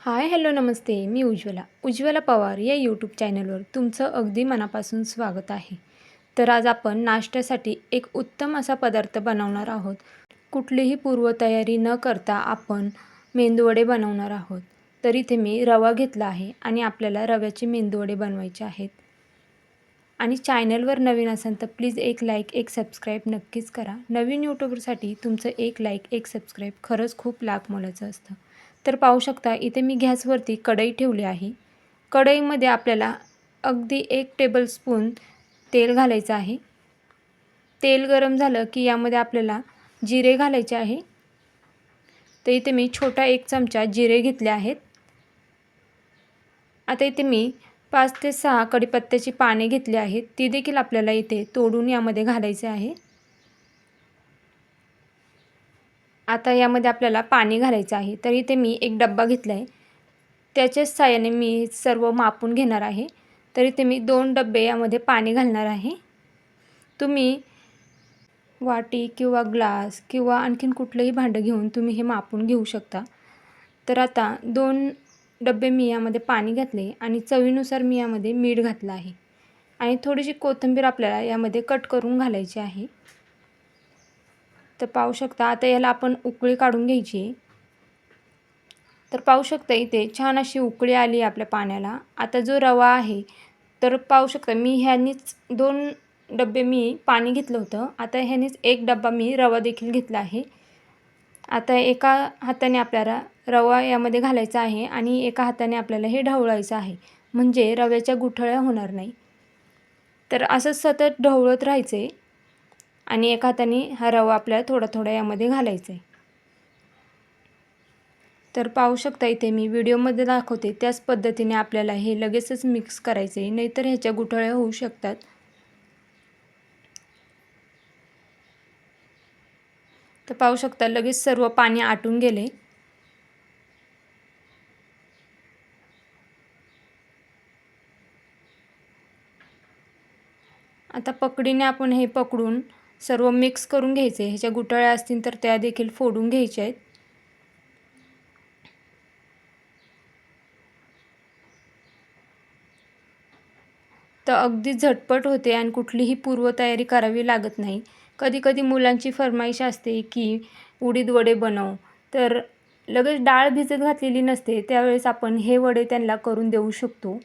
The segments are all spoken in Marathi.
हाय हॅलो नमस्ते. मी उज्ज्वला. उज्ज्वला पवार या यूट्यूब चॅनलवर तुमचं अगदी मनापासून स्वागत आहे. तर आज आपण नाश्त्यासाठी एक उत्तम असा पदार्थ बनवणार आहोत. कुठलीही पूर्वतयारी न करता आपण मेंदूवडे बनवणार आहोत. तर इथे मी रवा घेतला आहे आणि आपल्याला रव्याचे मेंदूवडे बनवायचे आहेत. आणि चॅनलवर नवीन असाल तर प्लीज एक लाईक एक सबस्क्राईब नक्कीच करा. नवीन यूट्यूबरसाठी तुमचं एक लाईक एक सबस्क्राईब खरंच खूप लाख मोलाचं असतं. तर पाहू शकता इथे मी गॅसवरती कढई ठेवली आहे. कढईमध्ये आपल्याला अगदी एक टेबलस्पून तेल घालायचं आहे. तेल गरम झालं की यामध्ये आपल्याला जिरे घालायचे आहे. तर इथे मी छोटा एक चमचा जिरे घेतले आहेत. आता इथे मी पाच ते सहा कढीपत्त्याची पाने घेतली आहेत. ती देखील आपल्याला इथे तोडून यामध्ये घालायचे आहे. आता यामध्ये आपल्याला पाणी घालायचं आहे. तर इथे मी एक डब्बा घेतला आहे त्याच्याच साह्याने मी सर्व मापून घेणार आहे. तर इथे मी दोन डब्बे यामध्ये पाणी घालणार आहे. तुम्ही वाटी किंवा ग्लास किंवा आणखीन कुठलंही भांडं घेऊन तुम्ही हे मापून घेऊ शकता. तर आता दोन डब्बे मी यामध्ये पाणी घातले आणि चवीनुसार मी यामध्ये मीठ घातलं आहे. आणि थोडीशी कोथिंबीर आपल्याला यामध्ये कट करून घालायची आहे. तर पाहू शकता. आता याला आपण उकळी काढून घ्यायची. तर पाहू शकता इथे छान अशी उकळी आली आपल्या पाण्याला. आता जो रवा आहे तर पाहू शकता मी ह्यानीच दोन डबे मी पाणी घेतलं होतं. आता ह्यानीच एक डब्बा मी रवा देखील घेतला आहे. आता एका हाताने आपल्याला रवा यामध्ये घालायचा आहे आणि एका हाताने आपल्याला हे ढवळायचं आहे. म्हणजे रव्याच्या गुठळ्या होणार नाही. तर असं सतत ढवळत राहायचं. आहे आणि एका हाताने हा रवा आपल्याला थोडा थोडा यामध्ये घालायचा आहे तर पाहू शकता इथे मी व्हिडिओमध्ये दाखवते त्याच पद्धतीने आपल्याला हे लगेचच मिक्स करायचं आहे नाहीतर ह्याच्या गुठळ्या होऊ शकतात. तर पाहू शकता लगेच सर्व पाणी आटून गेले. आता पकडीने आपण हे पकडून सर्व मिक्स करून घ्यायचे. ह्याच्या गुटाळ्या असतील तर त्या देखील फोडून घ्यायच्या आहेत. तर अगदी झटपट होते आणि कुठलीही पूर्वतयारी करावी लागत नाही. कधी कधी मुलांची फरमाईश असते की उडीद वडे बनव. तर लगेच डाळ भिजत घातलेली नसते. त्यावेळेस आपण हे वडे त्यांना करून देऊ शकतो.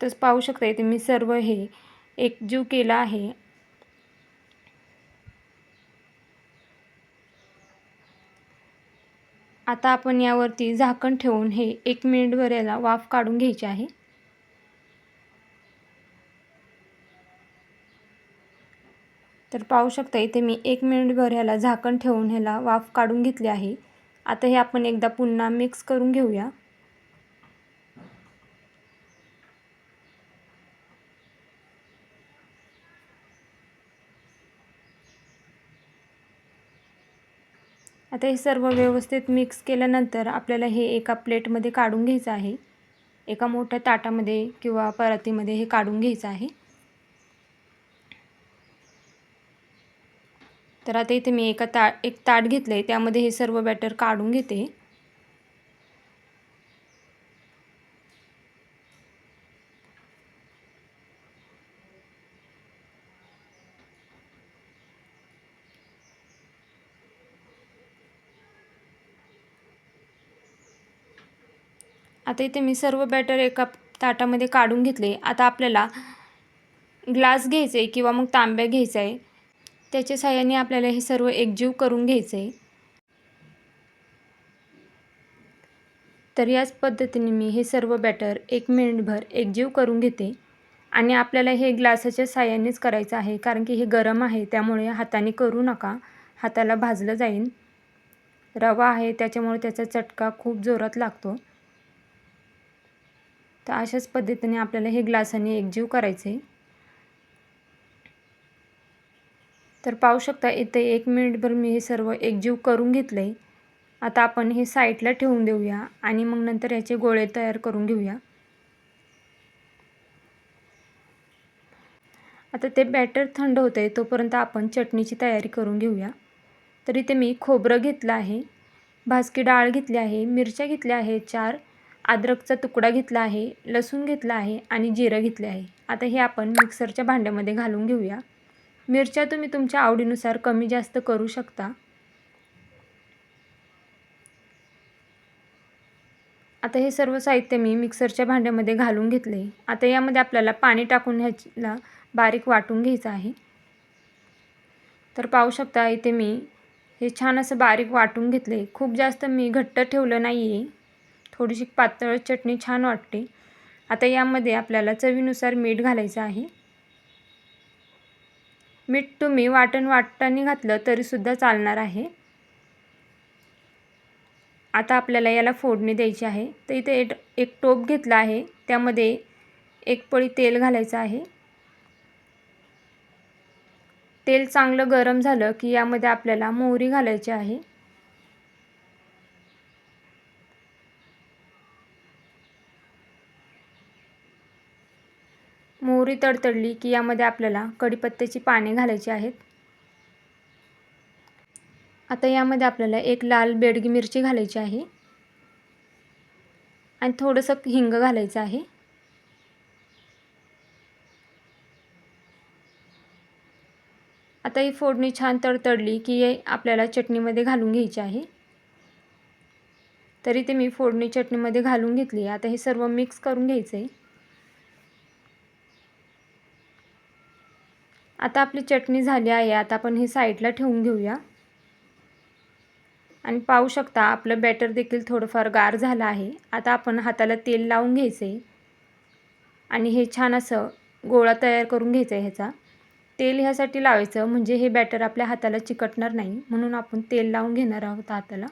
तसं पाहू शकता इथे मी सर्व हे एकजीव केला आहे. आता आपण यावरती झाकण ठेवून हे एक मिनिटभर याला वाफ काढून घ्यायची आहे. तर पाहू शकता इथे मी एक मिनिटभर ह्याला झाकण ठेवून ह्याला वाफ काढून घेतली आहे. आता हे आपण एकदा पुन्हा मिक्स करून घेऊया. आता हे सर्व व्यवस्थित मिक्स केल्यानंतर आपल्याला हे एका प्लेटमध्ये काढून घ्यायचं आहे. एका मोठ्या ताटामध्ये किंवा परातीमध्ये हे काढून घ्यायचं आहे. तर आता इथे मी एका ता एक ताट घेतलं आहे त्यामध्ये हे सर्व बॅटर काढून घेते. आता इथे मी सर्व बॅटर एका ताटामध्ये काढून घेतले. आता आपल्याला ग्लास घ्यायचे आहे किंवा मग तांब्या घ्यायचा आहे त्याच्या साह्याने आपल्याला हे सर्व एकजीव करून घ्यायचं आहे तर याच पद्धतीने मी हे सर्व बॅटर एक मिनिटभर एकजीव करून घेते. आणि आपल्याला हे ग्लासाच्या साह्यानेच करायचं आहे. कारण की हे गरम आहे त्यामुळे हाताने करू नका. हाताला भाजलं जाईल रवा आहे त्याच्यामुळे त्याचा चटका खूप जोरात लागतो. तर अशाच पद्धतीने आपल्याला हे ग्लासाने एकजीव करायचे. तर पाहू शकता इथे एक मिनिटभर मी हे सर्व एकजीव करून घेतलं आहे आता आपण हे साईडला ठेवून देऊया आणि मग नंतर याचे गोळे तयार करून घेऊया. आता ते बॅटर थंड होतं आहे तोपर्यंत आपण चटणीची तयारी करून घेऊया. तर इथे मी खोबरं घेतलं आहे भाजकी डाळ घेतली आहे मिरच्या घेतल्या आहे चार अद्रकचा तुकडा घेतला आहे लसूण घेतला आहे आणि जिरं घेतले आहे. आता हे आपण मिक्सरच्या भांड्यामध्ये घालून घेऊया. मिरच्या तुम्ही तुमच्या आवडीनुसार कमी जास्त करू शकता. आता हे सर्व साहित्य मी मिक्सरच्या भांड्यामध्ये घालून घेतले. आता यामध्ये आपल्याला पाणी टाकून ह्याला बारीक वाटून घ्यायचं आहे. तर पाहू शकता इथे मी हे छान असं बारीक वाटून घेतले. खूप जास्त मी घट्ट ठेवलं नाही आहे थोडीशी पातळ चटणी छान वाटते. आता यामध्ये आपल्याला चवीनुसार मीठ घालायचं आहे. मीठ तुम्ही वाटण वाटताना घातलं तरीसुद्धा चालणार आहे. आता आपल्याला याला फोडणी द्यायची आहे. तर इथे एक एक टोप घेतला आहे. त्यामध्ये एक पळी तेल घालायचं आहे. तेल चांगलं गरम झालं की यामध्ये आपल्याला मोहरी घालायची आहे. मोहरी तडतडली की यामध्ये आपल्याला कढीपत्त्याची पाने घालायची आहेत. आता यामध्ये आपल्याला एक लाल बेडगी मिरची घालायची आहे. आणि थोडंसं हिंग घालायचं आहे. आता ही फोडणी छान तडतडली की आपल्याला चटणीमध्ये घालून घ्यायची आहे. तरी ते मी फोडणी चटणीमध्ये घालून घेतली आता हे सर्व मिक्स करून घ्यायचं आहे आता आपली चटणी झाली आहे. आता आपण ही साईडला ठेवून घेऊया. आणि पाहू शकता आपलं बॅटर देखील थोडंफार गार झालं आहे. आता आपण हाताला तेल लावून घ्यायचं आहे आणि हे छान असं गोळा तयार करून घ्यायचं आहे ह्याचा. तेल ह्यासाठी लावायचं म्हणजे हे बॅटर आपल्या हाताला चिकटणार नाही. म्हणून आपण तेल लावून घेणार आहोत हाताला.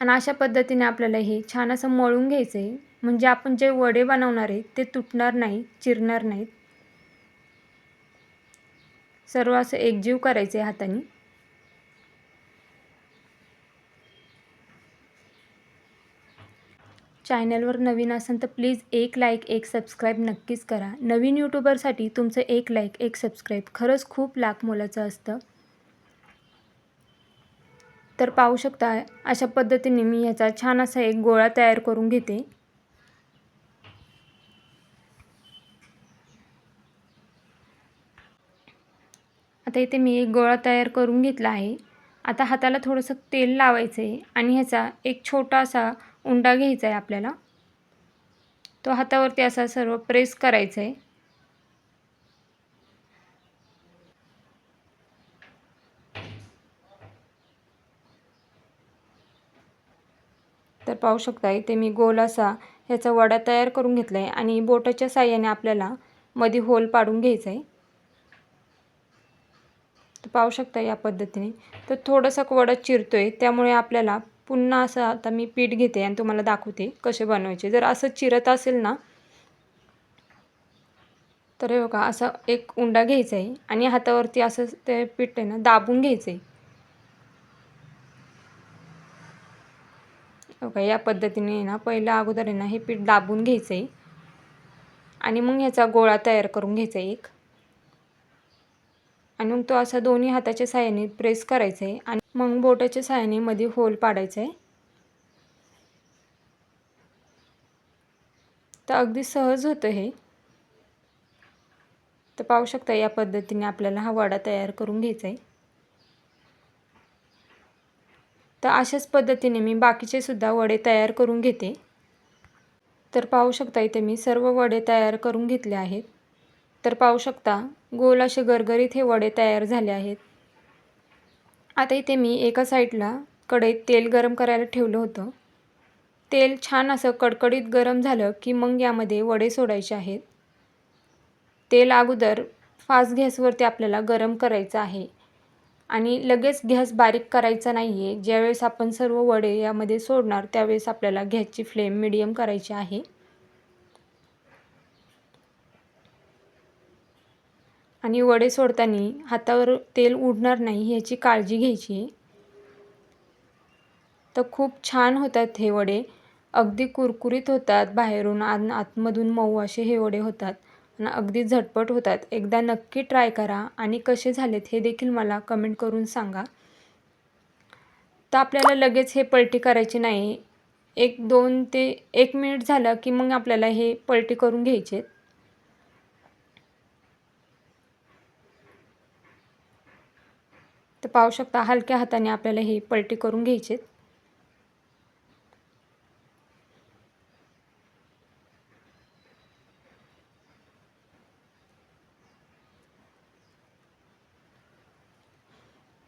आणि अशा पद्धतीने आपल्याला हे छान असं मळून घ्यायचं आहे म्हणजे आपण जे वडे बनवणार आहे ते तुटणार नाही चिरणार नाहीत. सर्व असं एकजीव करायचं आहे हाताने. चॅनलवर नवीन असाल तर प्लीज एक लाईक एक सबस्क्राईब नक्कीच करा. नवीन यूट्यूबरसाठी तुमचं एक लाईक एक सबस्क्राईब खरंच खूप लाख मोलाचं असतं. तर पाहू शकता अशा पद्धतीने मी ह्याचा छान असा एक गोळा तयार करून घेते. आता इथे मी एक गोळा तयार करून घेतला आहे. आता हाताला थोडंसं तेल लावायचं आहे आणि ह्याचा एक छोटासा उंडा घ्यायचा आहे आपल्याला. तो हातावरती असा सर्व प्रेस करायचा आहे तर पाहू शकता इथे मी गोल असा ह्याचा वडा तयार करून घेतला आहे आणि बोटाच्या साह्याने आपल्याला मध्ये होल पाडून घ्यायचा आहे पाहू शकता या पद्धतीने. तर थोडंसं वडा चिरतो आहे त्यामुळे आपल्याला पुन्हा असं आता मी पीठ घेते आणि तुम्हाला दाखवते कसे बनवायचे. जर असं चिरत असेल ना तर हे बघा असं एक उंडा घ्यायचा आहे आणि हातावरती असं ते पीठ आहे ना दाबून घ्यायचं आहे. बघा या पद्धतीने ना पहिलं अगोदर आहे ना हे पीठ दाबून घ्यायचं आहे. आणि मग ह्याचा गोळा तयार करून घ्यायचा आहे एक. आणि मग तो असा दोन्ही हाताच्या साह्याने प्रेस करायचा आहे आणि मग बोटाच्या साह्याने मध्ये होल पाडायचा आहे तर अगदी सहज होतं हे. तर पाहू शकता या पद्धतीने आपल्याला हा वडा तयार करून घ्यायचा आहे तर अशाच पद्धतीने मी बाकीचे सुद्धा वडे तयार करून घेते. तर पाहू शकता इथे मी सर्व वडे तयार करून घेतले आहेत. तर पाहू शकता गोल असे गरगरीत हे वडे तयार झाले आहेत. आता इथे मी एका साईडला कढईत तेल गरम करायला ठेवलं होतं. तेल छान असं कडकडीत गरम झालं की मग यामध्ये वडे सोडायचे आहेत. तेल अगोदर फास्ट गॅसवरती आपल्याला गरम करायचं आहे आणि लगेच गॅस बारीक करायचा नाही आहे ज्यावेळेस आपण सर्व वडे यामध्ये सोडणार त्यावेळेस आपल्याला गॅसची फ्लेम मिडियम करायची आहे. आणि वडे सोडताना हातावर तेल उडणार नाही ह्याची काळजी घ्यायची. आहे तर खूप छान होतात हे वडे. अगदी कुरकुरीत होतात बाहेरून आत आतमधून मऊ असे हे वडे होतात. आणि अगदी झटपट होतात. एकदा नक्की ट्राय करा. आणि कसे झालेत हे देखील मला कमेंट करून सांगा. तर आपल्याला लगेच हे पलटी करायची नाही. एक दोन ते एक मिनिट झालं की मग आपल्याला हे पलटी करून घ्यायचे तर पाहू शकता हलक्या हाताने आपल्याला हे पलटी करून घ्यायचे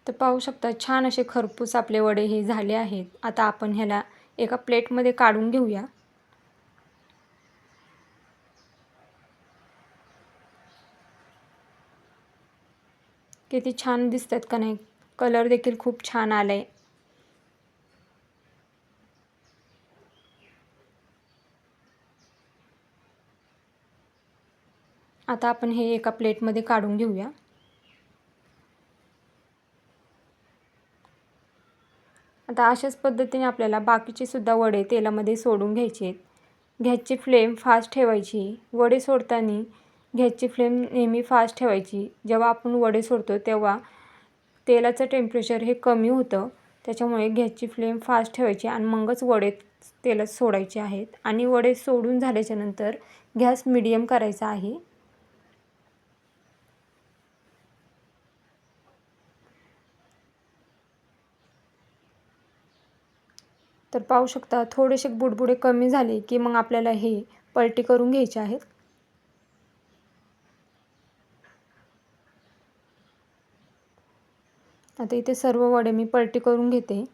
तर पाहू शकता छान असे खरपूस आपले वडे हे झाले आहेत. आता आपण ह्याला एका प्लेटमध्ये काढून घेऊया. किती छान दिसतात का नाही? कलर देखील खूप छान आला आहे आता आपण हे एका प्लेटमध्ये काढून घेऊया. आता अशाच पद्धतीने आपल्याला बाकीचे सुद्धा वडे तेलामध्ये सोडून घ्यायचे आहेत. गॅसची फ्लेम फास्ट ठेवायची. वडे सोडताना गॅसची फ्लेम नेहमी फास्ट ठेवायची. जेव्हा आपण वडे सोडतो तेव्हा तेलाचं टेम्परेचर हे कमी होतं. त्याच्यामुळे गॅसची फ्लेम फास्ट ठेवायची आणि मगच वडे तेलात सोडायचे आहेत. आणि वडे सोडून झाल्याच्यानंतर गॅस मिडियम करायचा आहे. तर पाहू शकता थोडेसे बुडबुडे कमी झाले की मग आपल्याला हे पलटी करून घ्यायचे आहेत. आता इथे सर्व वडे मी पलटी करून घेते.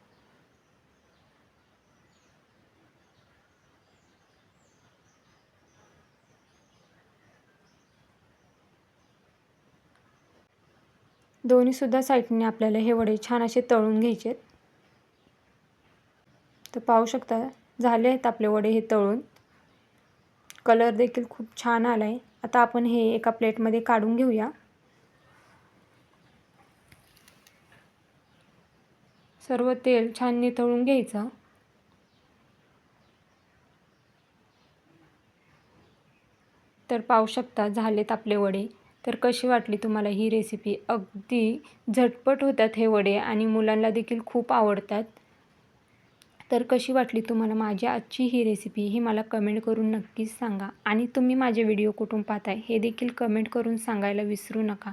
दोन्हीसुद्धा साईडने आपल्याला हे वडे छान असे तळून घ्यायचे तर पाहू शकता झाले आहेत आपले वडे हे तळून. कलर देखील खूप छान आला आहे आता आपण हे एका प्लेटमध्ये काढून घेऊया. सर्व तेल छान निथळून घ्यायचं. तर पाहू शकता झालेत आपले वडे. तर कशी वाटली तुम्हाला ही रेसिपी अगदी झटपट होतात हे वडे आणि मुलांना देखील खूप आवडतात. तर कशी वाटली तुम्हाला माझी आजची ही रेसिपी ही मला कमेंट करून नक्कीच सांगा. आणि तुम्ही माझे व्हिडिओ कुठून पाहताय हे देखील कमेंट करून सांगायला विसरू नका.